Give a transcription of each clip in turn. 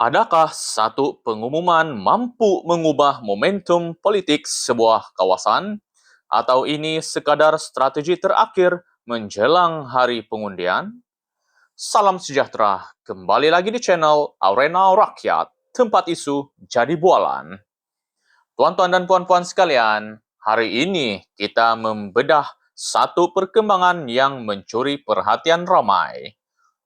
Adakah satu pengumuman mampu mengubah momentum politik sebuah kawasan? Atau ini sekadar strategi terakhir menjelang hari pengundian? Salam sejahtera, kembali lagi di channel Arena Rakyat, tempat isu jadi bualan. Tuan-tuan dan puan-puan sekalian, hari ini kita membedah satu perkembangan yang mencuri perhatian ramai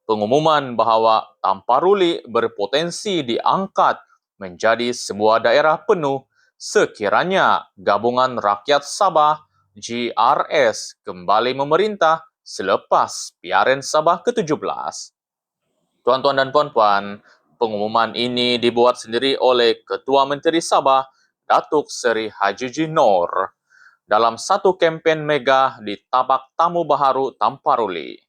pengumuman bahawa Tamparuli berpotensi diangkat menjadi sebuah daerah penuh sekiranya Gabungan Rakyat Sabah GRS kembali memerintah selepas PRN Sabah ke-17. Tuan-tuan dan puan-puan, pengumuman ini dibuat sendiri oleh Ketua Menteri Sabah, Datuk Seri Haji Jinor, dalam satu kempen mega di Tabak Tamu Baharu Tamparuli.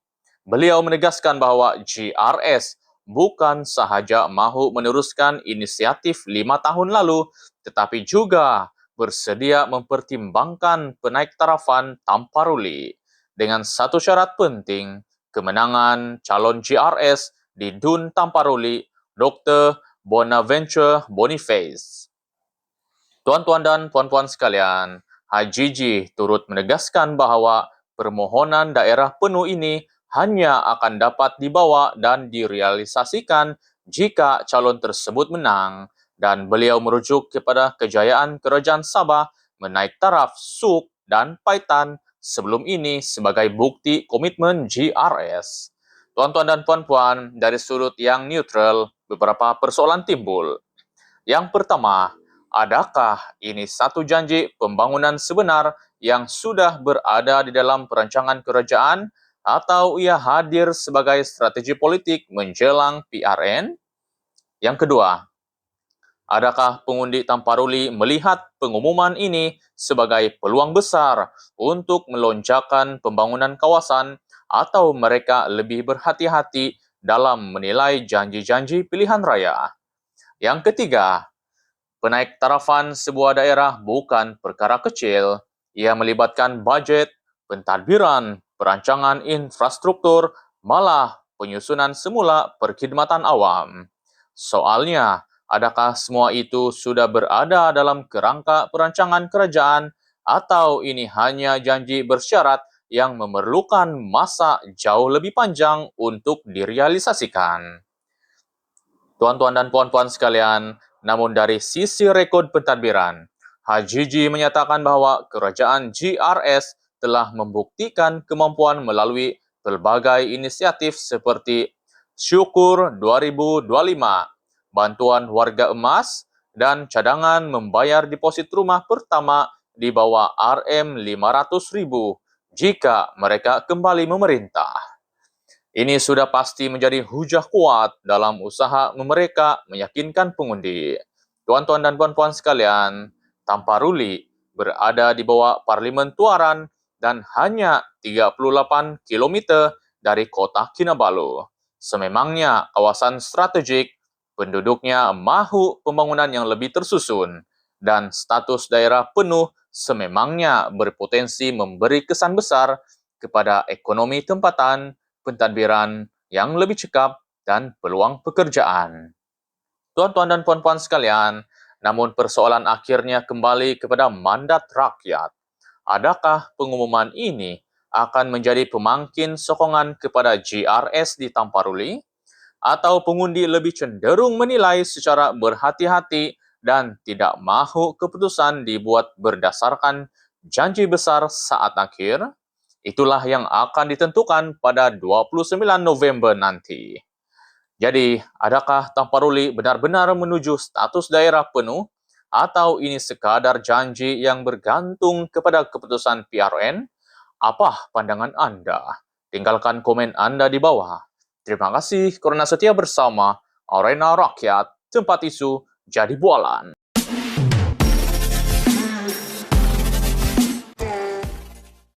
Beliau menegaskan bahawa GRS bukan sahaja mahu meneruskan inisiatif lima tahun lalu, tetapi juga bersedia mempertimbangkan penaik tarafan Tamparuli dengan satu syarat penting, kemenangan calon GRS di Dun Tamparuli, Dr. Bonaventure Boniface. Tuan-tuan dan puan-puan sekalian, Haji Ji turut menegaskan bahawa permohonan daerah penuh ini hanya akan dapat dibawa dan direalisasikan jika calon tersebut menang dan beliau merujuk kepada kejayaan kerajaan Sabah menaik taraf SUK dan Paitan sebelum ini sebagai bukti komitmen GRS. Tuan-tuan dan puan-puan, dari sudut yang neutral, beberapa persoalan timbul. Yang pertama, adakah ini satu janji pembangunan sebenar yang sudah berada di dalam perancangan kerajaan atau ia hadir sebagai strategi politik menjelang PRN? Yang kedua, adakah pengundi Tamparuli melihat pengumuman ini sebagai peluang besar untuk melonjakan pembangunan kawasan atau mereka lebih berhati-hati dalam menilai janji-janji pilihan raya? Yang ketiga, penaik tarafan sebuah daerah bukan perkara kecil. Ia melibatkan bajet, pentadbiran, perancangan infrastruktur, malah penyusunan semula perkhidmatan awam. Soalnya, adakah semua itu sudah berada dalam kerangka perancangan kerajaan atau ini hanya janji bersyarat yang memerlukan masa jauh lebih panjang untuk direalisasikan? Tuan-tuan dan puan-puan sekalian, namun dari sisi rekod pentadbiran, Haji Ji menyatakan bahawa kerajaan GRS telah membuktikan kemampuan melalui pelbagai inisiatif seperti Syukur 2025, bantuan warga emas dan cadangan membayar deposit rumah pertama di bawah RM500,000 jika mereka kembali memerintah. Ini sudah pasti menjadi hujah kuat dalam usaha mereka meyakinkan pengundi. Tuan-tuan dan puan-puan sekalian, Tamparuli berada di bawah Parlimen Tuaran dan hanya 38 km dari kota Kinabalu. Sememangnya kawasan strategik, penduduknya mahu pembangunan yang lebih tersusun dan status daerah penuh sememangnya berpotensi memberi kesan besar kepada ekonomi tempatan, pentadbiran yang lebih cekap dan peluang pekerjaan. Tuan-tuan dan puan-puan sekalian, namun persoalan akhirnya kembali kepada mandat rakyat adakah pengumuman ini akan menjadi pemangkin sokongan kepada GRS di Tamparuli atau pengundi lebih cenderung menilai secara berhati-hati dan tidak mahu keputusan dibuat berdasarkan janji besar saat akhir? Itulah yang akan ditentukan pada 29 November nanti. Jadi, adakah Tamparuli benar-benar menuju status daerah penuh atau ini sekadar janji yang bergantung kepada keputusan PRN? Apa pandangan anda? Tinggalkan komen anda di bawah. Terima kasih karena setia bersama Arena Rakyat, tempat isu jadi bualan.